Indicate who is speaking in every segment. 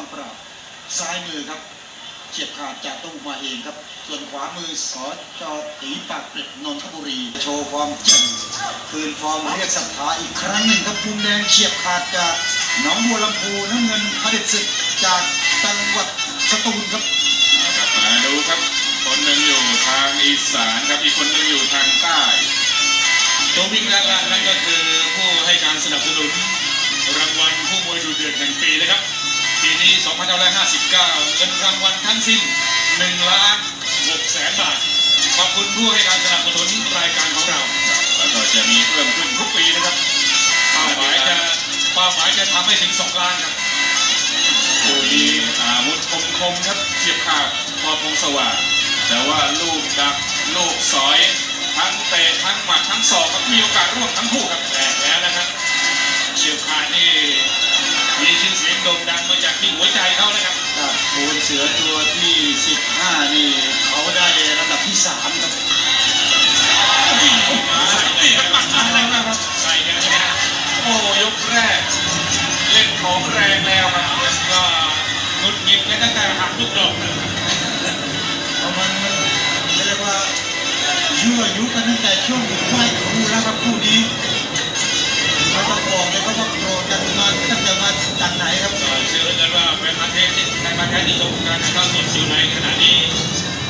Speaker 1: อนปราบซ้ายมือครับเฉียบขาดจากตู้มาเองครับ ส่วนขวามือสอจอตีปากเกร็ดนนทบุรี โชว์ความแจ่มคืนฟอร์มเรียกศรัทธาอีกครั้งหนึ่งครับมุมแดงเฉียบขาดจากหนองบัวลำพูน้ำเงินพระเด็จศึกจากจังหวัดสตูลครับ
Speaker 2: ครับมาดูครับ คนหนึ่งอยู่ทางอีสานครับอีกคนหนึ่งอยู่ทางใต้
Speaker 3: ตัววิ่งด้านล่างนั่นก็คือผู้ให้การสนับสนุนรางวัลผู้มวยดูเดือดแห่งปีนะครับ ปีนี้ 2559 เงินรางวัลทั้งสิ้น1ล้าน6แสนบาท ขอบคุณผู้ให้การสนับสนุนรายการของเรา
Speaker 2: แล้วก็จะมีเพิ่มขึ้นทุกปีนะครับ
Speaker 3: เป้าหมายจะเป้าหมายจะทำให้ถึง 2 ล้านครับ
Speaker 2: คู่นี้อาวุธคมคมๆครับเฉียบขาดพอพงสว่างแต่ว่าลูกดักลูกสอย ทั้งเตะทั้งหมัดทั้งศอกครับมีโอกาสร่วมทั้งคู่ครับ
Speaker 3: แตกแล้วนะครับเฉียบขาดนี่ มีชื่อเสียงโด่งดังมาจากที่หัวใจเขานะครับ
Speaker 1: ครับปูนเสือตัวที่ 15 นี่เขาได้ระดับที่ 3 ครับ
Speaker 3: วิ่งเข้ามานี่ครับปัดมาแล้วนะครับใส่กันนะฮะโอ้ยกแรก เล่นของแรงแล้วครับแล้วก็หงุดหงิดกันตั้งแต่หักลูกดอกนะครับ
Speaker 1: เพราะมันเรียกว่ายั่วยุกันตั้งแต่ช่วงไหว้ครูแล้วครับคู่นี้เขา ต้องบอกเลยเขาว่าโกรธกันมาตั้งแต่มาจากไหนครับ
Speaker 3: ก็เชื่อเหลือเกินว่าแฟนพันธุ์แท้ที่แฟนพันธุ์แท้ที่ชมการถ่ายทอดสดอยู่ในขณะนี้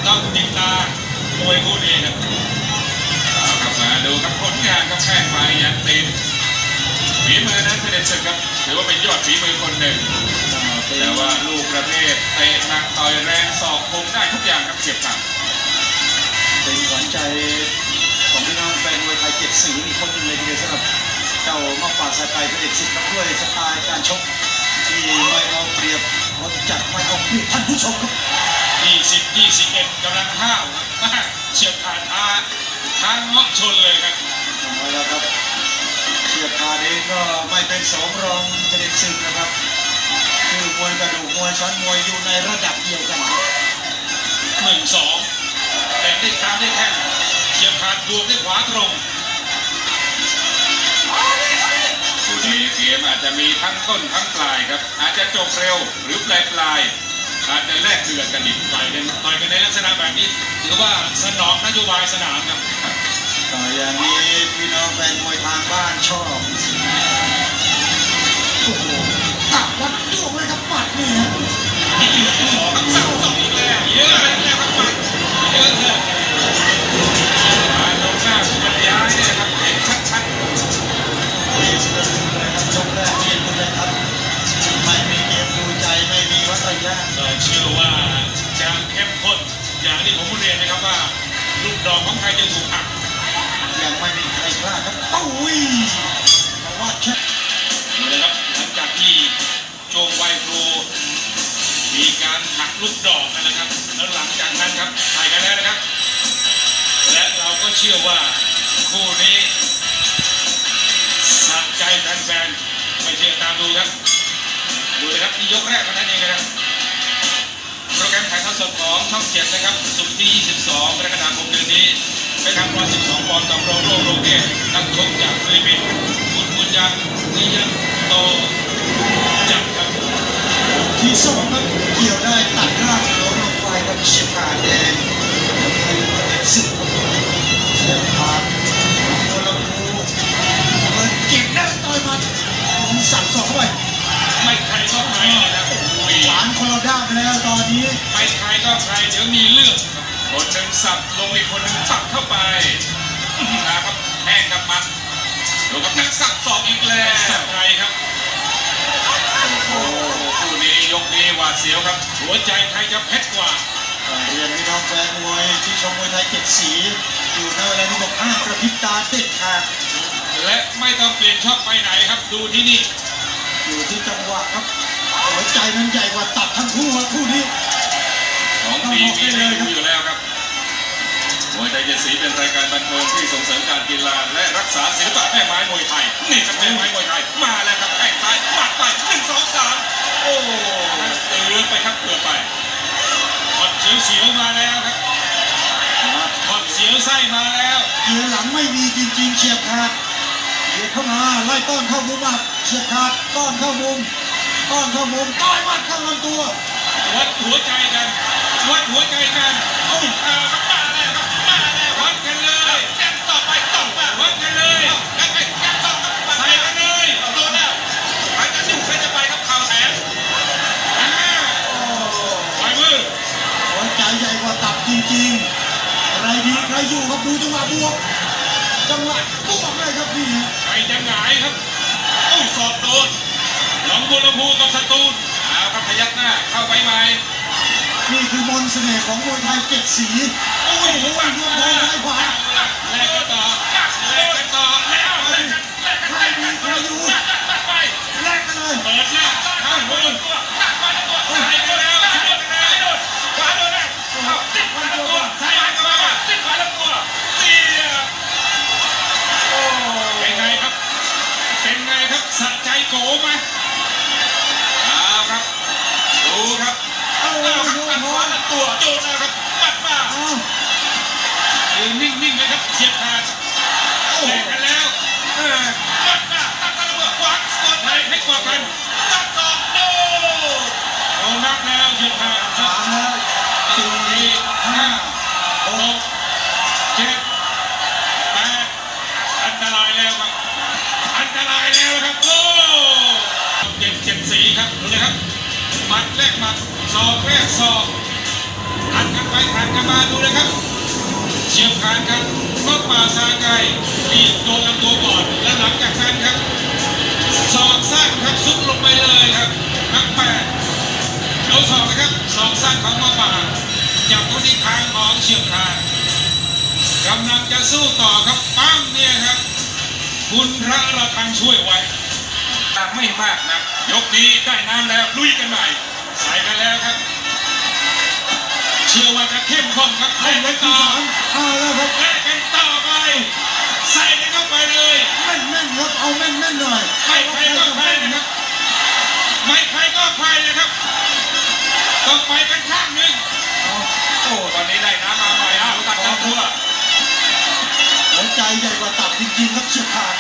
Speaker 3: ต้องติดตามมวยคู่นี้ครับ
Speaker 2: เอาครับมาดูครับผลงานครับแข้งไปยันตีนฝีมือนั้นเสด็จศึกครับถือว่าเป็นยอดฝีมือคนหนึ่งแต่ว่าลูกประเภทเตะหนักต่อยแรงสอกคมได้ทุกอย่างครับเฉียบขาด
Speaker 1: เป็นขวัญใจของพี่น้องแฟนมวยไทยเจ็ดสีอีกคนหนึ่งเลยทีเดียวสำหรับ เจ้ามาฝากสกายพระเอกสิทธิ์ครับด้วยสไตล์การชกที่ไม่เอาเปรียบคนจัดไม่เอาเปรียบท่านผู้ชมครับ
Speaker 3: 20 21กำลังห้าวครับเฉียบขาดท้าท้าเงาะชนเลยครับ
Speaker 1: ทำไมล่ะครับเชียบขาดเองก็ไม่เป็นสองรองเจริญศึกนะครับคือมวยกระดูกมวยชั้นมวยอยู่ในระดับเดียวกันครับ
Speaker 3: หนึ่งสองแต่ได้ตามได้แข้งเฉียบขาดบวกด้วยขวาตรง
Speaker 2: คู่นี้เกมอาจจะมีทั้งต้นทั้งปลายครับ อาจจะจบเร็วหรือปลายปลายๆอาจจะแลกเดือดกันอีก
Speaker 3: ต่อยกันต่อยกันในลักษณะแบบนี้ถือว่าสนองนโยบายสนามครับ
Speaker 1: ต่ออย่างนี้พี่น้องแฟนมวยทางบ้านชอบโอ้โหตัดวัดดวงเลยครับหมัดนี่ฮะ ใค
Speaker 3: รจะถูกหัก
Speaker 1: ยังไม่มีใครกล้าครับโอ้ยเพราะว่าแค่
Speaker 3: นี่นะครับหลังจากที่ช่วงไวครูมีการหักลูกดอกกันนะครับ แล้วหลังจากนั้นครับถ่ายกันแล้วนะครับ และเราก็เชื่อว่าคู่นี้สะใจแฟนๆไม่เชื่อตามดูครับ ดูเลยครับที่ยกแรกเท่านั้นเองนะครับ โปรแกรมถ่ายทอดสดของช่องเจ็ดนะครับสุกร์ที่ 22กรกฎาคมเดือนนี้เป็นทาง112ปอนด์กับโรโรโรเกตนักชกจากฟิลิปปินส์คุณคุณยังนิยันโตจับครับ
Speaker 1: ที่สอง วานคนละด้านไปแล้วตอนนี้
Speaker 3: ไม่ใครก็ใครเดี๋ยวมีเรื่องครับ
Speaker 2: คนหนึ่งสับลงอีกคนหนึ่งสับเข้าไปนะครับแห้งกับมัดดูกับนักสับสองอีกแล้ว
Speaker 3: สับใครครับ
Speaker 2: โอ้โหคู่นี้ยกนี้หวาดเสียวครับ
Speaker 3: หัวใจใครจะเพชรกว่า
Speaker 1: เรียนพี่น้องแฟนมวยที่ชมมวยไทยเจ็ดสี อยู่ในเวลาที่บอกห้ามกระพริบตาเด็ดขาด
Speaker 3: และไม่ต้องเปลี่ยนช่องไปไหนครับ ดูที่นี่
Speaker 1: อยู่ที่จังหวะครับ หัวใจนั้นใหญ่กว่าตับทั้งคู่ครับคู่นี้
Speaker 2: ของดีมีให้ดูอยู่แล้วครับมวยไทยเจ็ดสีเป็นรายการบันเทิงที่ส่งเสริมการกีฬาและรักษาศิลปะแม่ไม้มวยไทยนี่ครับแม่ไม้มวยไทยมาแล้วครับแข้งซ้ายหมัดไปหนึ่งสองสามโอ้
Speaker 3: เตือนไปครับเกือบไปถอดเสียวเสียวๆมาแล้วครับถอดเสียวไส้มาแล้ว
Speaker 1: เกียร์หลังไม่มีจริงๆเฉียบขาดเบียดเข้ามาไล่ต้อนเข้ามุมอับเฉียบขาดต้อนเข้ามุม ต้อนเข้ามุมต้อยหมัดข้างลำตัว
Speaker 3: วัดหัวใจกันวัดหัวใจกันโอ้ยเอาครับมาแล้วครับมาแล้ววัดกันเลยแกนต่อไปต่อมาวัดกันเลยกันไปกันต่อครับใส่กันเลยโดนแล้วใครจะสู้ใครจะไปครับข่าวแสนอ่าปล่อยมือ
Speaker 1: หัวใจใหญ่กว่าตับจริงๆใครดีใครอยู่ครับดูจังหวะบวกจังหวะบวกเลยครับนี่ฮะ
Speaker 3: ใครจะหงายครับโอ้ยสอบโดน ของบัวลำพูกับสตูลเอาครับพยักหน้าเข้าไปใหม่
Speaker 1: นี่คือมนต์เสน่ห์ของมวยไทยเจ็ดสี
Speaker 3: โอ้ยหัว
Speaker 1: ดูบอลซ้ายขวา
Speaker 3: แลกกันต่อแลกกันต่อแลกกันแลกกัน
Speaker 1: ใครมีใครอยู่
Speaker 3: ไป
Speaker 1: แลกกันเลย
Speaker 3: เปิดหน้าข้างบน ตัวโดนแล้วครับปัดมา
Speaker 1: เอา
Speaker 3: ยืนนิ่งๆเลยครับเฉียบขาดแตกกันแล้วปัดมาตั้งกันระเบิดขวางกดไทยให้กว่ากันตัดต่อโดนโดนนับแล้วเฉียบขาด
Speaker 1: สามแล้วสี่
Speaker 3: ห้าหกเจ็ดแปดอันตรายแล้วครับอันตรายแล้วครับโอ้เจ็ดเจ็ดสีครับดูเลยครับหมัดแรกมัดศอกแรกศอกหันกันไปหันกันมาดูเลยครับ เฉียบขาดครับก็ป่าซาไก่นี่โดนลำตัวก่อน แล้วหลังจากนั้นครับศอกสั้นครับซุกลงไปเลยครับนักแปดโดนศอกนะครับศอกสั้นของมาป่าจับเข้าที่คางของเฉียบขาดกำลังจะสู้ต่อครับปั้งเนี่ยครับ คุณพระระคังช่วยไว้แต่ไม่มากนะยกนี้ได้น้ำแล้วลุยกันใหม่ใส่กันแล้วครับ เชื่อว่าจะเข้มข้นครับ
Speaker 1: เอา
Speaker 3: เล่น
Speaker 1: ย
Speaker 3: กัน
Speaker 1: กที่
Speaker 3: ต่อ
Speaker 1: สามเอาแล้วครับ
Speaker 3: แลกกันต่อไป ใส่กันเข้าไปเลย
Speaker 1: แม่นแม่นๆครับเอาแม่นแม่นๆหน่อย
Speaker 3: ไม่ใครก็ใครนะครับไม่ใครก็ใครนะครับต้องไปกันข้างหนึ่ง
Speaker 1: เอา
Speaker 3: โอ้ตอนนี้ได้น้ำมาใหม่เอาตัดกันทั่ว
Speaker 1: หัวใจใหญ่กว่าตับจริงๆครับเฉียบขาด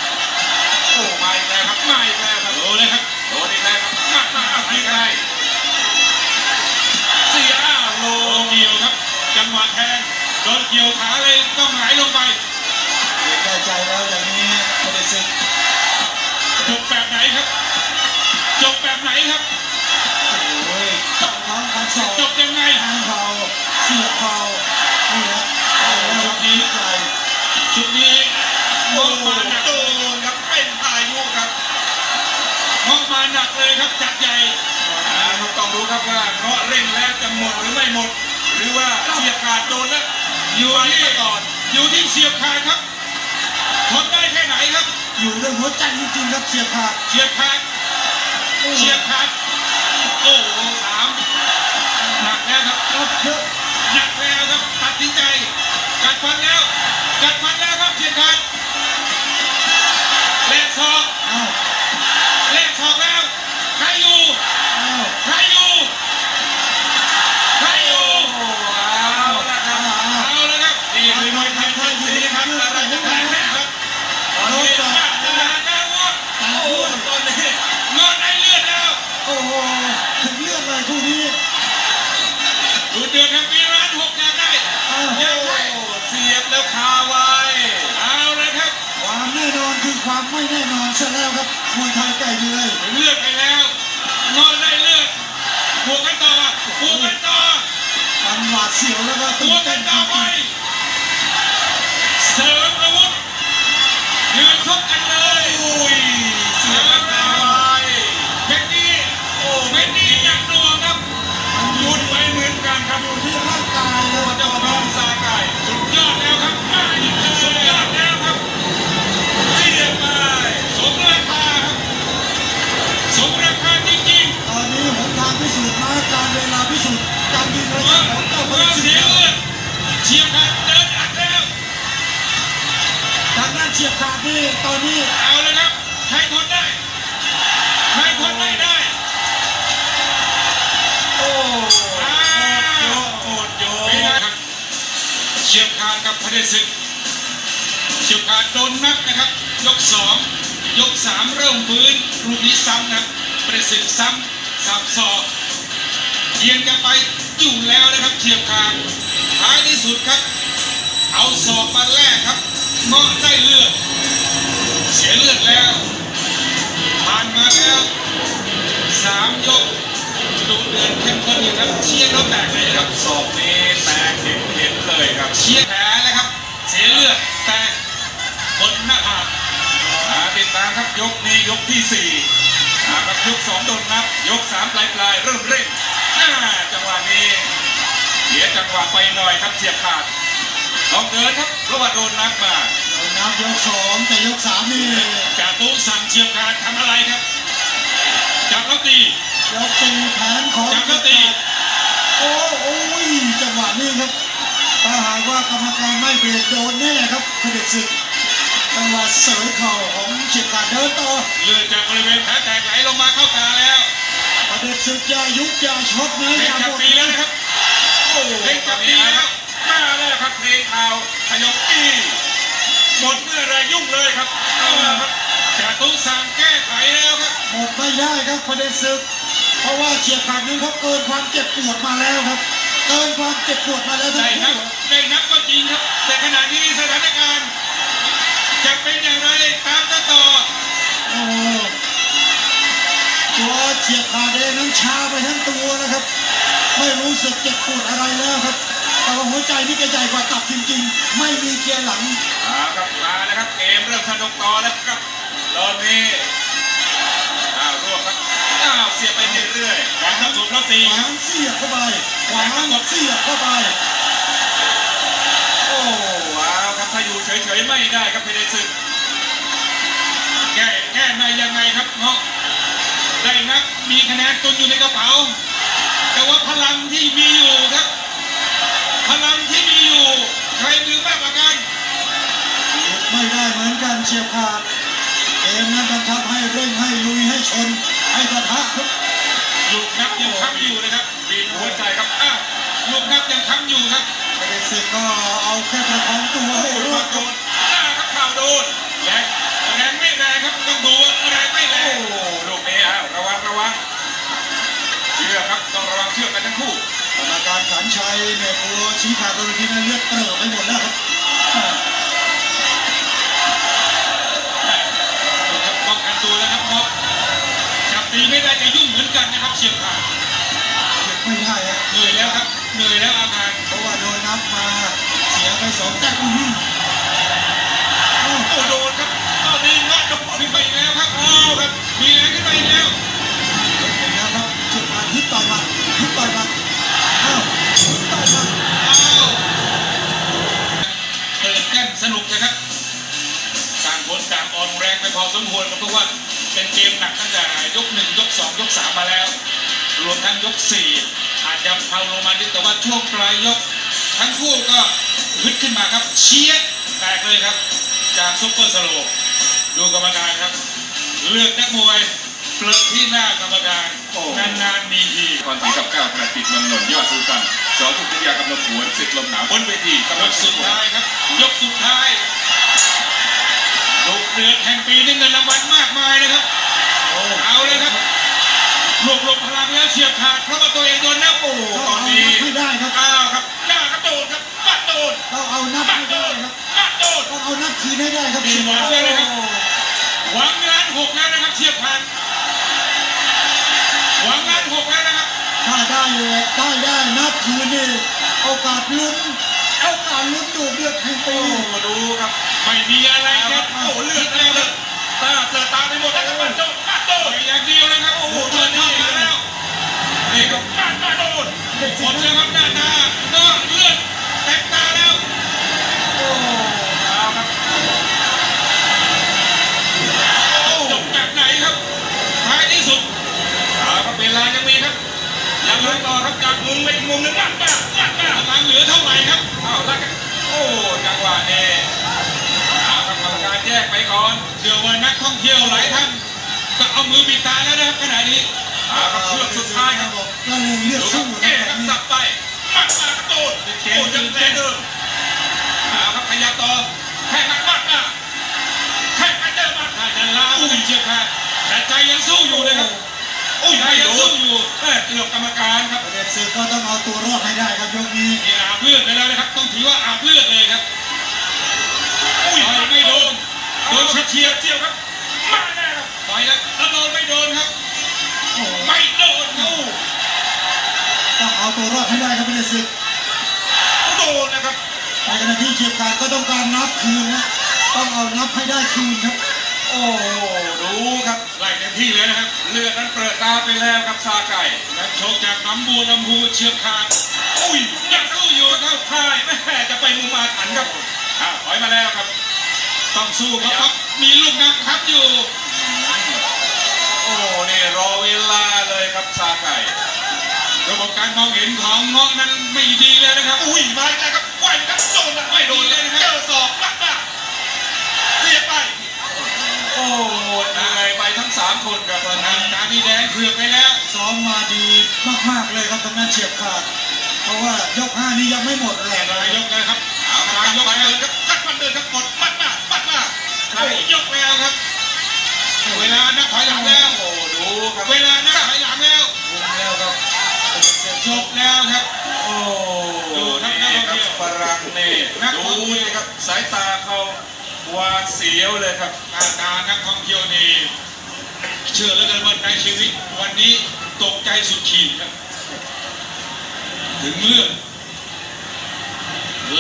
Speaker 3: โอ้มาอีกแล้วครับมาอีกแล้ว โดนเกี่ยวขาเลยต้องหงายลงไป
Speaker 1: เด็กได้ใจแล้วอย่างนี้ไม่ได้ศึก
Speaker 3: จบแบบไหนครับ จบแบบไหนครับ
Speaker 1: โอ้ยเข้าท้องฟันศอก
Speaker 3: จบยังไง
Speaker 1: ทางเข่าเสียบเข่านี่ฮะเอาแล้วครับดีใจ
Speaker 3: ชุดนี้ม
Speaker 1: โอ้
Speaker 3: องมาหนัก
Speaker 1: โดนครับเป็นพายุครับ
Speaker 3: มองมาหนักเลยครับจัดใหญ่อ่าเราต้องรู้ครับว่าเงาะเร่งแล้วจะหมดหรือไม่หมด หรือว่าเฉียบขาดโดนแล้วอยู่ที่ก่อน อยู่ที่เฉียบขาดครับทนได้แค่ไหนครับ
Speaker 1: อยู่ด้วยหัวใจจริงๆครับเฉียบขาด
Speaker 3: เฉียบขาด
Speaker 1: โอ้
Speaker 3: เฉียบขาดโอ้โหสามหนักแล้วครับ
Speaker 1: รับเยอะ
Speaker 3: หนักแล้วครับตัดสินใจ กัดฟันแล้ว กัดฟันแล้วครับเฉียบขาดแลกศอก
Speaker 1: เอา
Speaker 3: แลกศอกแล้วใครอยู่
Speaker 1: เอา
Speaker 3: ใครอยู่ใครอยู่
Speaker 1: โอ้
Speaker 3: เอาละครับ
Speaker 1: เอาเอา
Speaker 3: เอาละครับนี่คือมวยไทยไทยสีครับอะไรจะแพ้ครับตอนนี้ตัดขาดแล้ววะโอ้โหตอนนี้เงินได้เลือดแล้ว
Speaker 1: โอ้โหถึงเลือดเลยคู่นี้
Speaker 3: ดูเดือดครับมีร้านหกอยากได้
Speaker 1: โอ้โห
Speaker 3: อยากได้เสียบแล้วคาไว้เอาละครับ
Speaker 1: ความแน่นอนคือความไม่แน่นอนซะแล้ว ครับมวยไทยไก่เดือย
Speaker 3: ถึงเลือดไปแล้วเงินได้เลือดบวกกันต่อบวกกันต่อ
Speaker 1: มันหวาดเสียวแล้วก็
Speaker 3: ตั
Speaker 1: ตื่
Speaker 3: วนกั
Speaker 1: เต้
Speaker 3: น
Speaker 1: นจ
Speaker 3: ต่อไป
Speaker 1: ริง
Speaker 3: เสริมอาวุธยืนชก
Speaker 1: ตอนนี้เอา
Speaker 3: เลยครับใครทนได้ใครทนไม่ได้
Speaker 1: โอ้
Speaker 3: อ้าวโอดโยครับเฉียบขาดกับพระเดชศึกเฉียบขาดโดนนับนะครับ ยกสองยกสามเริ่มฟื้นรูปนี้ซ้ำนะครับพระเดชศึกซ้ำสับศอกเยียงจะไปอยู่แล้วนะครับเฉียบขาดท้ายที่สุดครับ เอาศอกมาแลกครับเงาะได้เลือด รับเชียร์เขาแตกเลยครับ
Speaker 2: ศอกนี้แตกเห็นเห็นเลยครับ
Speaker 3: เชียร์แผลเลยครับ เสียเลือดแตกบนหน้าผาก
Speaker 2: มาติดตามครับยกนี้ยกที่สี่นะครับยกสองโดนนับ ยกสามปลายปลายๆเริ่มเร่งอ่าจังหวะนี้เสียจังหวะไปหน่อยครับเฉียบขาดลองเดินครับเพราะว่าโดนนับมา
Speaker 1: โดนนับยกสองแต่ยกสามนี่
Speaker 3: จาตุสั่งเฉียบขาดทำอะไรครับจับแล้วตี
Speaker 1: ยกตีแขนของ
Speaker 3: จับแล้วตี
Speaker 1: โอ้โอ้ยจังหวะนี้ครับถ้าหากว่ากรรมการไม่เบรกโดนแน่ครับเผด็จศึกจังหวะเสยเข่าของเฉียบขาดเดินต่อ
Speaker 3: เลือดจากบริเวณแผลแตกไหลลงมาเข้าตาแล้ว
Speaker 1: เผด็จศึกอย่ายุบอย่าชกนะ
Speaker 3: เพ
Speaker 1: อ
Speaker 3: ช
Speaker 1: ย่าร
Speaker 3: จับ
Speaker 1: หมด
Speaker 3: ปีแล้วนะครับ
Speaker 2: โอ้โห
Speaker 3: เพชรจับปีแล้ว
Speaker 2: มาแล้วครับเพลงข่าวขยกตีหมดเมื่อไรยุ่งเลยครับเอาละครับ
Speaker 3: จาตุสั่งแก้ไขแล้วครับ
Speaker 1: หมดไม่ได้ครับเผด็จศึก เพราะว่าเฉียบขาดนั้นเขาเกินความเจ็บปวดมาแล้วครับ เกินความเจ็บปวดมาแล้วทั้
Speaker 3: ได้
Speaker 1: ง
Speaker 3: นับ
Speaker 1: คู่
Speaker 3: ได้นับก็จริงครับ แต่ขณะนี้สถานการณ์ จะเป็นอย่างไรตามกันต่อ
Speaker 1: โอ้ตัวเฉียบขาดเองนั้นชาไปทั้งตัวนะครับ ไม่รู้สึกเจ็บปวดอะไรแล้วครับ แต่ว่าหัวใจนี่แกใหญ่กว่าตับจริงๆ ไม่มีเกียร์หลัง
Speaker 2: เอาครับมาแล้วครับเกมเริ่มสนุกต่อแล้วครับตอนนี้ เสียบไปเรื่อย
Speaker 3: หวังครับถูกแล้วตี
Speaker 1: ข
Speaker 3: ควารับ
Speaker 1: งเสียบเข้าไปขวางเสียบเข้าไป
Speaker 2: ๆโอ้ว้าวครับถ้าอยู่เฉยๆไม่ได้ครับเพเดซึ
Speaker 3: แก้แก้ในยังไงครับเนาะได้นับมีคะแนนตุนอยู่ในกระเป๋า แต่ว่าพลังที่มีอยู่ครับ พลังที่มีอยู่ใครมือมากกว่ากัน
Speaker 1: ไม่ได้เหมือนกันเฉียบขาดเกมนั้นบังคับให้เร่งให้ลุยให้ชน
Speaker 3: ลูกนับยังค้ำอยู่นะครับ
Speaker 2: บีบหัวใจครับ
Speaker 3: อ้าวลูกนับยังค้ำอยู่ครับ
Speaker 1: ประเด็นศึกก็เอาแค่ประคองตัวให้รอด
Speaker 3: โดนหน้าครับข่าวโดนแรงแรงไม่แรงครับต้องดูว่าแรงไม่แร
Speaker 2: โอ้
Speaker 3: ง
Speaker 2: ลูกนี้อ้าวระวังระวังเชือกครับต้องระวังเชือกกันทั้งคู่
Speaker 1: กรรมการขันชัยเนี่ยกลัวชี้ขาดบนเวทีนั้นเลือดเตอะไปหมดแล้วครับอ่า
Speaker 3: ครับ ตีไม่ได้จะยุ่งเหมือนกันนะครับเฉียบขาด
Speaker 1: เก็บไม่ได้ครับ
Speaker 3: เหนื่อยแล้วครับเหนื่อยแล้วอาการ
Speaker 1: เพราะว่าโดนนับมาเสียไปสองแต้มอื้อหือเอ้า
Speaker 3: โอ้โดนครับตอนนี้งัดกระป๋องขึ้นไปอีกแล้วครับอ้าวครับมีแรงขึ้นไปอีกแล้ว
Speaker 1: เป็นแล้วครับจุดมาฮิตต่อยมาฮิตต่อยมาเอ้าฮิตต่อยมา
Speaker 3: อ้าวตื่นเต้นสนุกนะครับต่างคนต่างอ่อนแรงไปพอสมควรครับเพราะว่า เป็นเกมหนักตั้งแต่ยกหนึ่งยกสองยกสามมาแล้ว รวมทั้งยกสี่อาจจะเพาลงมานิดแต่ว่าช่วงปลายยก ทั้งคู่ก็ฮึดขึ้นมาครับ เชียร์แตกเลยครับ จากซุปเปอร์สโลว์ดูกรรมการครับ เลือกนักมวยเปลือกที่หน้ากรรมการนานๆมีที
Speaker 2: พรศรีกับก้าวประดิษฐ์เมืองนนท์ยอดสุตันสอทุกทิยากำลังหวนศึกลมหนาวบนเวทีกำ
Speaker 3: ย
Speaker 2: ลัง
Speaker 3: ก
Speaker 2: สุ
Speaker 3: สุ
Speaker 2: ด
Speaker 3: ด
Speaker 2: ท้า
Speaker 3: ท้ายยครับ ยกสุดท้ายดุ เดือดแห่งปีนี่เงินรางวัลมากมายนะครับ
Speaker 1: โอ้
Speaker 3: เอาเลยครับรวบรวมพลังแล้วเฉียบขาดเพราะว่าตัวเองโดนนับโอ้
Speaker 1: ต้อง
Speaker 3: ตอ
Speaker 1: เอา
Speaker 3: น
Speaker 1: นั
Speaker 3: นี้
Speaker 1: บให้ได้ครับ
Speaker 3: อ้าวครับหน้ากระโดดครับปัดโดด
Speaker 1: ต้องเอานับ
Speaker 3: ปั
Speaker 1: ให้
Speaker 3: ดโด
Speaker 1: ได้
Speaker 3: ด
Speaker 1: ครับ
Speaker 3: ปัดโดด
Speaker 1: ต้องเอานับคืนให้ได้ครับ
Speaker 3: มีหวังเลยนะครับ
Speaker 1: โอ้
Speaker 3: หวังล้านหกแล้วนะครับเฉียบขาดหวังล้านหกแล้วนะครับ
Speaker 1: ถ้าได้ได้ได้นับคืนนี่โอกาสลุ้นโอกาสลุ้นดูเดือดแห่งปี
Speaker 2: โอ้ดูครับ
Speaker 3: ไม่มีอะไรครับ
Speaker 2: โอ้เลือดเลือดตาเลือดตาไปหมดแล้วครับปัดโดนปัดโด
Speaker 3: โอ้
Speaker 2: น
Speaker 3: ยอย่างเดียวนะครับโอ้โหเดินเข้ามาแล้วนี่ครับปัดปัดโดน
Speaker 1: เด็ก
Speaker 3: หม
Speaker 1: สิ
Speaker 3: ดแล้วครับหน้าตาเนื้อเลือดเต็มตาแล้ว
Speaker 1: โอ้
Speaker 2: เอาครับ
Speaker 3: จบแบบไหนครับท้ายที่สุดเอาครับเวลายังมีครับ ยังเหลือต่อครับจากมุมไปอีกมุมหนึงลัดมาลัดมาพลังเหลือเท่าไหร่ครับ
Speaker 2: เอาละกันโอ้จังหวะนี้เอาครับกรรมการแยกไปก่อน
Speaker 3: เชื่อว่านักท่องเที่ยวหลายท่านก็เอามือปิดตาแล้วนะครับขณะนี้
Speaker 2: เอาครับเชือกสุดท้ายครับ
Speaker 1: ก็เลยเลือด
Speaker 2: ดูครั
Speaker 1: สู้
Speaker 2: บ
Speaker 1: นะ
Speaker 2: เอ๊ะ
Speaker 1: ค
Speaker 2: ค
Speaker 1: รั
Speaker 2: รั
Speaker 1: บบ
Speaker 2: สับไป
Speaker 3: มัดมากระโดด
Speaker 2: เก
Speaker 3: โอ้
Speaker 2: ม
Speaker 3: ยั
Speaker 2: ยัง ง
Speaker 3: แร
Speaker 2: แรง
Speaker 3: ง
Speaker 2: เดิม
Speaker 3: เอาครับขยับต่อแข่งมัดมัดมาแข่งไปเจอมัดอาจจะล้าไปเฉียบขาดแต่ใจยังสู้อยู่นะครับ โอ้ยยังสู้อยู่แม่เกือบก รรมการครับ
Speaker 1: ประเด็นศึกก็ต้องเอาตัวรอดให้ได้ครับยกนี้
Speaker 3: นี่อาบเลือดไปแล้วนะครับ ต้องถือว่าอาบเลือดเลยครับอุ้ยต่อยไม่โดนโดนเฉียดเฉียวครับมาแน่ครับต่อยแล้วแล้วโดนไม่โดนครับ
Speaker 1: โอ้โห
Speaker 3: ไม่โดนโอ้
Speaker 1: ต้องเอาตัวรอดให้ได้ครับประเด็นศึก
Speaker 3: โดนนะครับ
Speaker 1: ในขณะที่เฉียบขาดก็ต้องการนับคืนนะต้องเอานับให้ได้คืนครับ
Speaker 2: โอ้โหดูครับ
Speaker 3: ไล่เต็มที่เลยนะครับ
Speaker 2: เลือดนั้นเปิดตาไปแล้วครับซาไก่
Speaker 3: นักชกจากน้ำบัวลำพูเชือกขาดอุ้ยยังสู้อยู่ครับพ่ายแม่จะไปมุมอาถรรพ์ครับ
Speaker 2: อะถอยมาแล้วครับ
Speaker 3: ต้องสู้ครับครับมีลูกนักครับอยู่
Speaker 2: โอ้นี่รอเวลาเลยครับซาไก่
Speaker 3: ระบบการมองเห็นของเงาะนั้นไม่ดีเลยนะครับ อุ้ยมาแล้วครับไหวครับโดนไม่โดนเลยนะครับเจอศอกลักหน้าเรียบไป
Speaker 2: โอ้เหนื่อยไปทั้งสาม คนครับ
Speaker 3: ตอนนี้ตานีแดงเผือกไปแล้ว
Speaker 1: ซ้อมมาดีมากๆเลยครับทางด้านเฉียบขาด เพราะว่ายกห้านี้ยังไม่หมดแรง
Speaker 3: นายกนะครับ
Speaker 2: เอา
Speaker 3: นายก
Speaker 2: ไป
Speaker 3: แล้ว
Speaker 2: เลยครับ
Speaker 3: กัดฟันเดินครับกดปัดมาปัดมานายกแล้วครับ เวลานับถอยหลังแล้ว
Speaker 2: โอ้ดูครับ
Speaker 3: เวลานับถอยหลังแล้ว
Speaker 1: วงแล้วครับ
Speaker 3: จบแล้วครับ
Speaker 2: โอ้
Speaker 3: ดูครับนัก
Speaker 2: นี่
Speaker 3: ท่อง
Speaker 2: ครับ
Speaker 3: เที่ยว
Speaker 2: ฝรั่งนี่
Speaker 3: นักท่
Speaker 2: ดู
Speaker 3: องเที่ยว
Speaker 2: นี่ครับสายตาเขาหวาดเสียวเลยครับ
Speaker 3: หน้าตานักท่องเที่ยวนี่เชื่อแล้วกันว่าในชีวิตวันนี้ตกใจสุดขีดครับ ถึงเมื่อ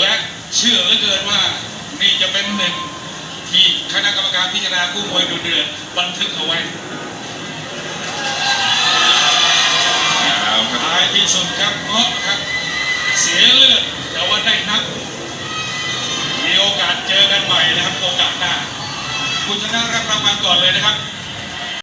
Speaker 3: และเชื่อเลือเกินว่านี่จะเป็นหนึ่งที่คณะกรรมการพิจารณากู้มวยดูเดือดบันทึกเอาไว้
Speaker 2: ท้าย
Speaker 3: ที่สุดครับเพราะครับ เสียเลือดแต่ว่าได้นัก มีโอกาสเจอกันใหม่นะครับโอกาสหน้า คุณชนะรับรางวัลก่อนเลยนะครับ